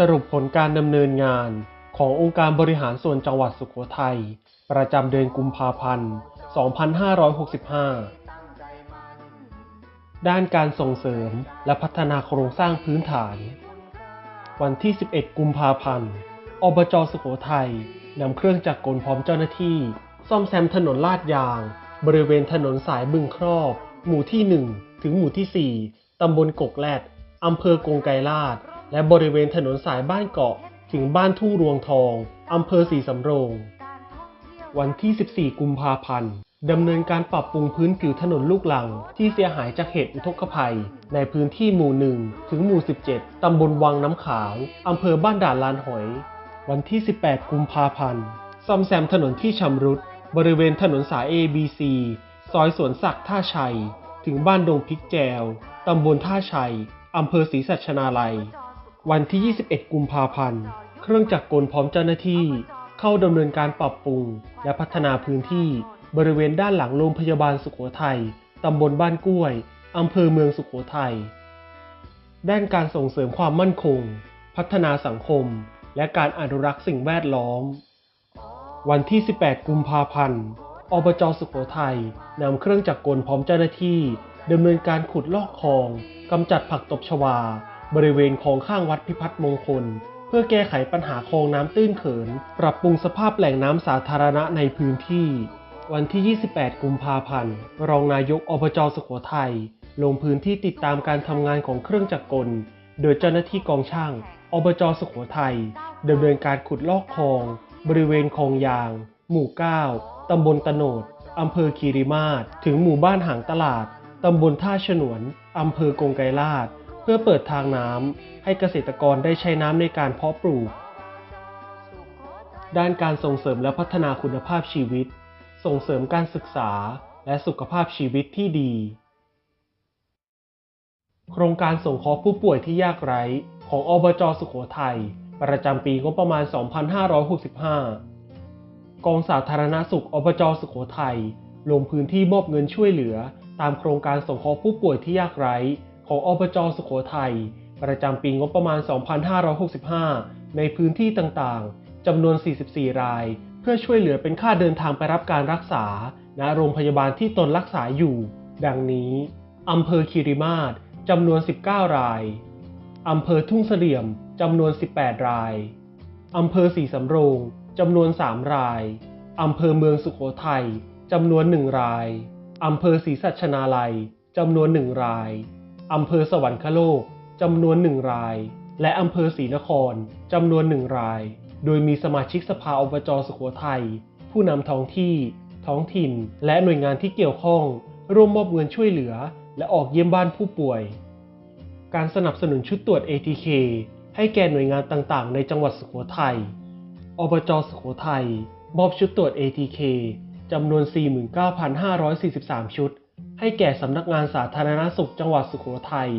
สรุปผลการดำเนินงานขององค์การบริหารส่วนจังหวัดสุโขทัย ประจำเดือนกุมภาพันธ์ 2565 ด้านการส่งเสริมและพัฒนาโครงสร้างพื้นฐาน วันที่ 11 กุมภาพันธ์ อบจสุโขทัยนำเครื่องจักรกลพร้อมเจ้าหน้าที่ ซ่อมแซมถนนลาดยาง บริเวณถนนสายบึงครอบ หมู่ที่ 1 ถึงหมู่ที่ 4 ตำบลกกแรดอำเภอกงไกรลาด และบริเวณถนนสายบ้านเกาะถึงบ้านทุ่งรวงทองอำเภอสีสำโรง วันที่ 14 กุมภาพันธ์ดำเนินการปรับปรุงพื้นผิวถนนลูกหลัง ที่เสียหายจากเหตุอุทกภัย ในพื้นที่หมู่ 1 ถึงหมู่ 17 ตำบลวังน้ำขาวอำเภอบ้านด่านลานหอย วันที่ 18 กุมภาพันธ์ซ่อมแซมถนนที่ชำรุด บริเวณถนนสาย ABC ซอยสวนสักท่าชัย ถึงบ้านดงพริกแจว ตำบลท่าชัยอำเภอศรีสัชนาลัย วันที่ 21 กุมภาพันธ์ เครื่องจักรกลพร้อมเจ้าหน้าที่ เข้าดำเนินการปรับปรุง และพัฒนาพื้นที่บริเวณด้านหลังโรงพยาบาลสุโขทัย ตำบลบ้านกล้วย อำเภอเมืองสุโขทัย ด้านการส่งเสริมความมั่นคง พัฒนาสังคม และการอนุรักษ์สิ่งแวดล้อม วันที่ 18 กุมภาพันธ์ อบจสุโขทัยนำเครื่องจักรกลพร้อมเจ้าหน้าที่ดำเนินการขุดลอกคลองกำจัดผักตบชวา บริเวณคลองข้างวัดพิพัฒน์มงคล เพื่อแก้ไขปัญหาคลองน้ำตื้นเขิน ปรับปรุงสภาพแหล่งน้ำสาธารณะในพื้นที่ วันที่ 28 กุมภาพันธ์ รองนายกอบจสุโขทัยลงพื้นที่ติดตามการทำงานของเครื่องจักรกล โดยเจ้าหน้าที่กองช่าง อบจสุโขทัยดำเนินการขุดลอกคลอง บริเวณคลองยาง หมู่ 9 ตำบลตโนดอำเภอคีรีมาศถึงหมู่บ้านหางตลาด ตำบลท่าฉนวน อำเภอกงไกรลาด พื่อเปิดทางน้ำให้เกษตรกรได้ใช้น้ำในการเพาะปลูก ด้านการส่งเสริมและพัฒนาคุณภาพชีวิต ส่งเสริมการศึกษาและสุขภาพชีวิตที่ดี โครงการสงเคราะห์ผู้ป่วยที่ยากไร้ของอบจสุโขทัยประจำปีงบประมาณ 2565 กองสาธารณสุขอบจสุโขทัยลงพื้นที่มอบเงินช่วยเหลือ ตามโครงการสงเคราะห์ผู้ป่วยที่ยากไร้ ของอบจสุโขทัยประจำปีงบประมาณ 2565 ในพื้นที่ต่างๆ จำนวน 44 ราย เพื่อช่วยเหลือเป็นค่าเดินทางไปรับการรักษา ณ โรงพยาบาลที่ตนรักษาอยู่ ดังนี้ อำเภอคีรีมาศจำนวน 19 ราย อำเภอทุ่งเสลี่ยม จำนวน 18 ราย อำเภอสีสำโรง จำนวน 3 ราย อำเภอเมืองสุโขทัย จำนวน 1 ราย อำเภอศรีสัชนาลัย จำนวน 1 ราย อำเภอสวรรคโลกจำนวน1ราย และอำเภอศรีนครจำนวน1ราย โดยมีสมาชิกสภาอบจสุโขทัยผู้นำท้องที่ ท้องถิ่น และหน่วยงานที่เกี่ยวข้อง ร่วมมอบเงินช่วยเหลือ และออกเยี่ยมบ้านผู้ป่วย การสนับสนุนชุดตรวจ ATK ให้แก่หน่วยงานต่างๆ ในจังหวัดสุโขทัย อบจสุโขทัยมอบชุดตรวจ ATK จำนวน 49,543 ชุด ให้แก่สำนักงานสาธารณสุขจังหวัดสุโขทัย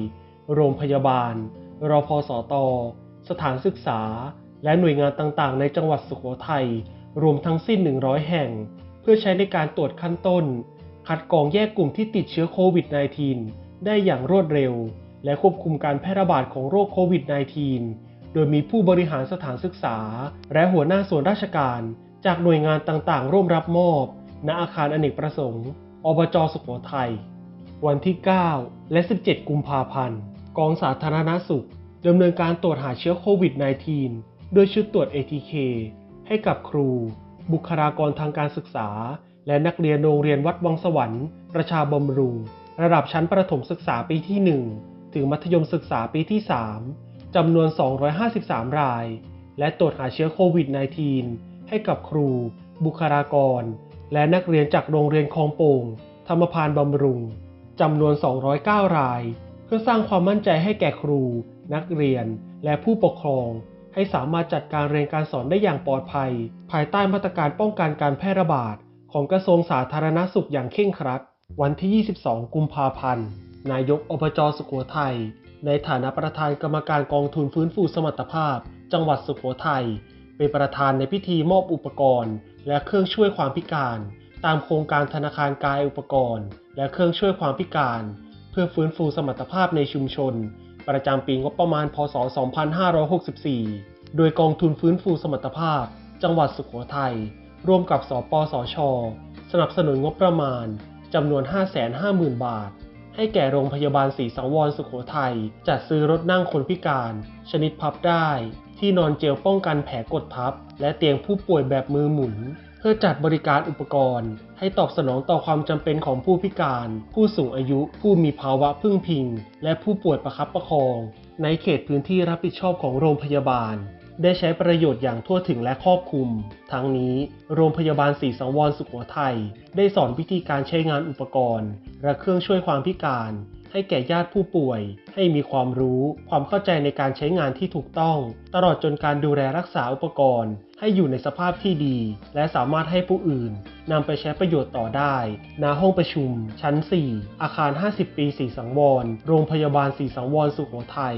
โรงพยาบาล รพสต สถานศึกษา และหน่วยงานต่างๆ ในจังหวัดสุโขทัย รวมทั้งสิ้น 100 แห่ง เพื่อใช้ในการตรวจขั้นต้น คัดกรองแยกกลุ่มที่ติดเชื้อโควิด -19 ได้อย่างรวดเร็ว และควบคุมการแพร่ระบาดของโรคโควิด -19 โดยมีผู้บริหารสถานศึกษา และหัวหน้าส่วนราชการ จากหน่วยงานต่างๆ ร่วมรับมอบ ณอาคารอเนกประสงค์ อบจสุโขทัย วันที่ 9 และ 17 กุมภาพันธ์ กองสาธารณสุขดำเนินการตรวจหาเชื้อโควิด -19 โดยชุดตรวจ ATK ให้กับครู บุคลากรทางการศึกษา และนักเรียนโรงเรียนวัดวังสวรรค์ ประชาบำรุง ระดับชั้นประถมศึกษาปีที่ 1 ถึงมัธยมศึกษาปีที่ 3 จำนวน 253 ราย และตรวจหาเชื้อโควิด -19 ให้กับครู บุคลากร และนักเรียนจากโรงเรียนคลองโป่ง ธรรมพานบำรุงจำนวน 209 ราย เพื่อสร้างความมั่นใจให้แก่ครู นักเรียน และผู้ปกครอง ให้สามารถจัดการเรียนการสอนได้อย่างปลอดภัย ภายใต้มาตรการป้องกันการแพร่ระบาด ของกระทรวงสาธารณสุขอย่างเคร่งครัด วันที่ 22 กุมภาพันธ์ นายกอบจสุโขทัยในฐานะประธานกรรมการกองทุนฟื้นฟูสมรรถภาพ จังหวัดสุโขทัยเป็นประธานในพิธีมอบอุปกรณ์ และเครื่องช่วยความพิการ ตามโครงการธนาคารกายอุปกรณ์ และเครื่องช่วยความพิการ เพื่อฟื้นฟูสมรรถภาพในชุมชน ประจำปีงบประมาณ พศ 2564 โดยกองทุนฟื้นฟูสมรรถภาพ จังหวัดสุโขทัยร่วมกับ สปสช สนับสนุนงบประมาณจำนวน 550,000 บาท ให้แก่โรงพยาบาลศรีสังวรสุโขทัยจัดซื้อรถนั่งคนพิการ ชนิดพับได้ ที่นอนเจลป้องกันแผลกดทับ และเตียงผู้ป่วยแบบมือหมุน เพื่อจัดบริการอุปกรณ์ ให้ตอบสนองต่อความจำเป็นของผู้พิการ ผู้สูงอายุ ผู้มีภาวะพึ่งพิง และผู้ป่วยประคับประคอง ในเขตพื้นที่รับผิดชอบของโรงพยาบาล ได้ใช้ประโยชน์อย่างทั่วถึงและครอบคลุม ทั้งนี้ โรงพยาบาลศรีสังวรสุโขทัยได้สอนวิธีการใช้งานอุปกรณ์ และเครื่องช่วยความพิการ ให้แก่ญาติผู้ป่วย ให้มีความรู้ ความเข้าใจในการใช้งานที่ถูกต้อง ตลอดจนการดูแลรักษาอุปกรณ์ ให้อยู่ในสภาพที่ดี และสามารถให้ผู้อื่นนำไปใช้ประโยชน์ต่อได้ ณ ห้องประชุม ชั้น 4 อาคาร 50 ปีสีสังวร โรงพยาบาลสีสังวรสุโขทัย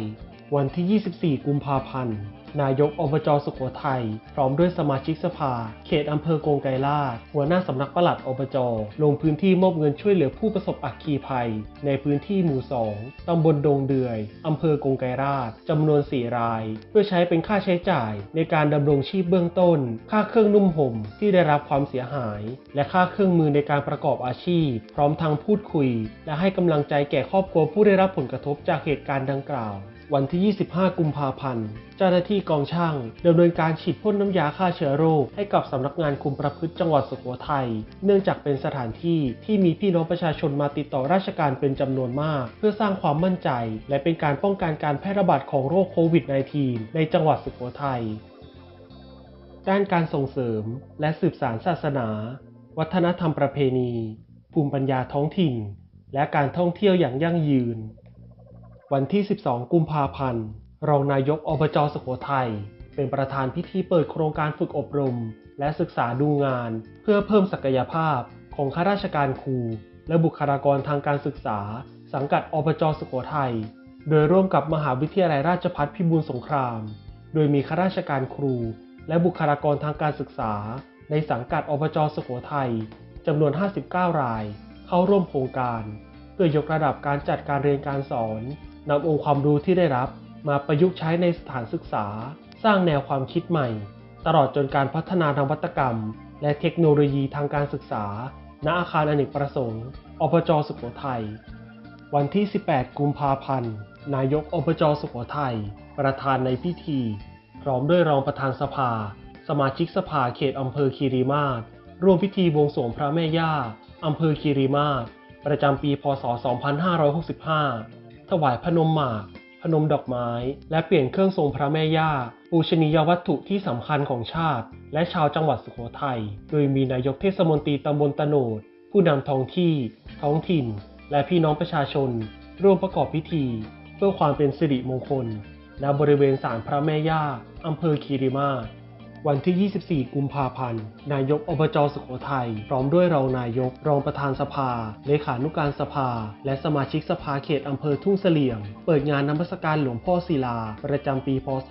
วันที่ 24 กุมภาพันธ์ นายกอบจสุโขทัย พร้อมด้วยสมาชิกสภา เขตอำเภอกงไกรลาดหัวหน้าสำนักปลัดอบจ ลงพื้นที่มอบเงินช่วยเหลือผู้ประสบอัคคีภัย ในพื้นที่หมู่ 2 ตำบลดงเดือย อำเภอกงไกรลาดจำนวน 4 ราย เพื่อใช้เป็นค่าใช้จ่ายในการดำรงชีพเบื้องต้น ค่าเครื่องนุ่มห่มที่ได้รับความเสียหาย และค่าเครื่องมือในการประกอบอาชีพ พร้อมทางพูดคุย และให้กำลังใจแก่ครอบครัวผู้ได้รับผลกระทบจากเหตุการณ์ดังกล่าว วันที่ 25 กุมภาพันธ์ เจ้าหน้าที่กองช่างดำเนินการฉีดพ่นน้ำยาฆ่าเชื้อโรคให้กับสำนักงานคุมประพฤติจังหวัดสุโขทัย เนื่องจากเป็นสถานที่ที่มีพี่น้องประชาชนมาติดต่อราชการเป็นจำนวนมาก เพื่อสร้างความมั่นใจ และเป็นการป้องกันการแพร่ระบาดของโรคโควิด -19 ในจังหวัดสุโขทัย ด้านการส่งเสริม และสืบสานศาสนา วัฒนธรรมประเพณี ภูมิปัญญาท้องถิ่น และการท่องเที่ยวอย่างยั่งยืน วันที่ 12 กุมภาพันธ์ รองนายกอบจสุโขทัยเป็นประธานพิธีเปิดโครงการฝึกอบรม และศึกษาดูงาน เพื่อเพิ่มศักยภาพของข้าราชการครู และบุคลากรทางการศึกษา สังกัดอบจสุโขทัยโดยร่วมกับมหาวิทยาลัยราชภัฏพิบูลสงคราม โดยมีข้าราชการครู และบุคลากรทางการศึกษา ในสังกัดอบจสุโขทัยจำนวน 59 ราย เข้าร่วมโครงการ เพื่อยกระดับการจัดการเรียนการสอน นำองค์ความรู้ที่ได้รับมาประยุกต์ใช้ในสถานศึกษา สร้างแนวความคิดใหม่ ตลอดจนการพัฒนานวัตกรรม และเทคโนโลยีทางการศึกษา ณ อาคารอเนกประสงค์ อบจสุโขทัย วันที่ 18 กุมภาพันธ์ นายกอบจสุโขทัย ประธานในพิธี พร้อมด้วยรองประธานสภา สมาชิกสภาเขตอำเภอคีรีมาศร่วมพิธีบวงสรวงพระแม่ย่าอำเภอคีรีมาศประจำปี พศ 2565 ถวายพนมหมากพนมดอกไม้ และเปลี่ยนเครื่องทรงพระแม่ย่า ปูชนียวัตถุที่สำคัญของชาติ และชาวจังหวัดสุโขทัย โดยมีนายกเทศมนตรีตำบลตโนด ผู้นำท้องที่ ท้องถิ่น และพี่น้องประชาชน ร่วมประกอบพิธี เพื่อความเป็นสิริมงคล ณ บริเวณศาลพระแม่ย่าอำเภอคีรีมาศ วันที่ 24 กุมภาพันธ์ นายกอบจสุโขทัย พร้อมด้วยรองนายก รองประธานสภา เลขานุการสภา และสมาชิกสภาเขตอำเภอทุ่งเสลี่ยม เปิดงานนมัสการหลวงพ่อศิลา ประจำปี พศ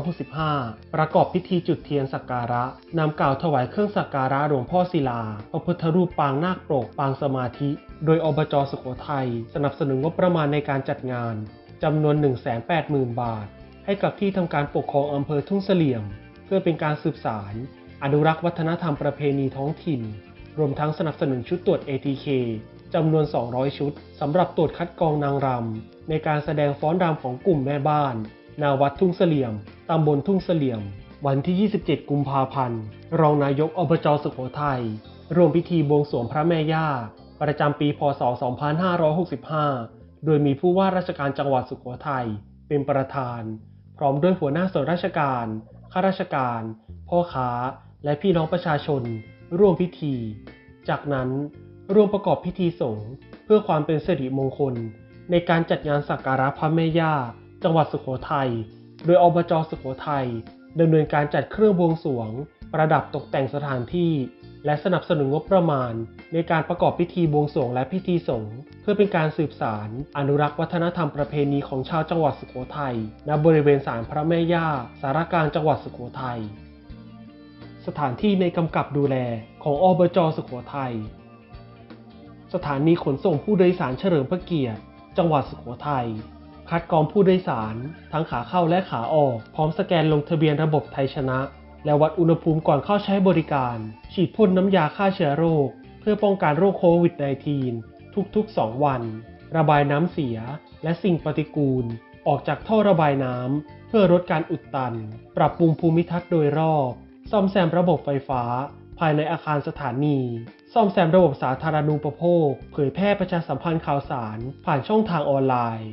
2565 ประกอบพิธีจุดเทียนสักการะ นำกล่าวถวายเครื่องสักการะหลวงพ่อศิลา พระพุทธรูปปางนาคปก ปางสมาธิ โดยอบจสุโขทัย สนับสนุนงบประมาณในการจัดงานจำนวน 180,000 บาท ให้กับที่ทำการปกครองอำเภอทุ่งเสลี่ยม เพื่อเป็นการสืบสาร อนุรักษ์วัฒนธรรมประเพณีท้องถิ่น รวมทั้งสนับสนุนชุดตรวจ ATK จำนวน 200 ชุดสำหรับตรวจคัดกรองนางรำในการแสดงฟ้อนรำของกลุ่มแม่บ้าน นาวัดทุ่งเสลี่ยมตำบลทุ่งเสลี่ยม วันที่ 27 กุมภาพันธ์ รองนายกอบจสุโขทัยร่วมพิธีบวงสรวงพระแม่ย่า ประจำปี พศ 2565 โดยมีผู้ว่าราชการจังหวัดสุโขทัยเป็นประธาน พร้อมด้วยหัวหน้าส่วนราชการ ข้าราชการ พ่อค้า และพี่น้องประชาชน ร่วมพิธี จากนั้นร่วมประกอบพิธีสงฆ์เพื่อความเป็นสิริมงคล ในการจัดงานสักการะพระแม่ย่า จังหวัดสุโขทัย โดยอบจสุโขทัยดำเนินการจัดเครื่องบวงสรวง ประดับตกแต่งสถานที่ และสนับสนุนงบประมาณ ในการประกอบพิธีบวงสรวงและพิธีสงฆ์เพื่อเป็นการสืบสารอนุรักษ์วัฒนธรรมประเพณีของชาวจังหวัดสุโขทัยณบริเวณศาลพระแม่ย่า สารกลางจังหวัดสุโขทัยสถานที่ในกำกับดูแลของอบจสุโขทัยสถานีขนส่งผู้โดยสารเฉลิมพระเกียรติ จังหวัดสุโขทัยคัดกรองผู้โดยสาร ทั้งขาเข้าและขาออก พร้อมสแกนลงทะเบียนระบบไทยชนะ และวัดอุณหภูมิก่อนเข้าใช้บริการ ฉีดพ่นน้ำยาฆ่าเชื้อโรค เพื่อป้องกันโรคโควิด -19 ทุกๆ 2 วัน ระบายน้ำเสีย และสิ่งปฏิกูล ออกจากท่อระบายน้ำเพื่อลดการอุดตัน ปรับปรุงภูมิทัศน์โดยรอบ ซ่อมแซมระบบไฟฟ้า ภายในอาคารสถานี ซ่อมแซมระบบสาธารณูปโภค เผยแพร่ประชาสัมพันธ์ข่าวสาร ผ่านช่องทางออนไลน์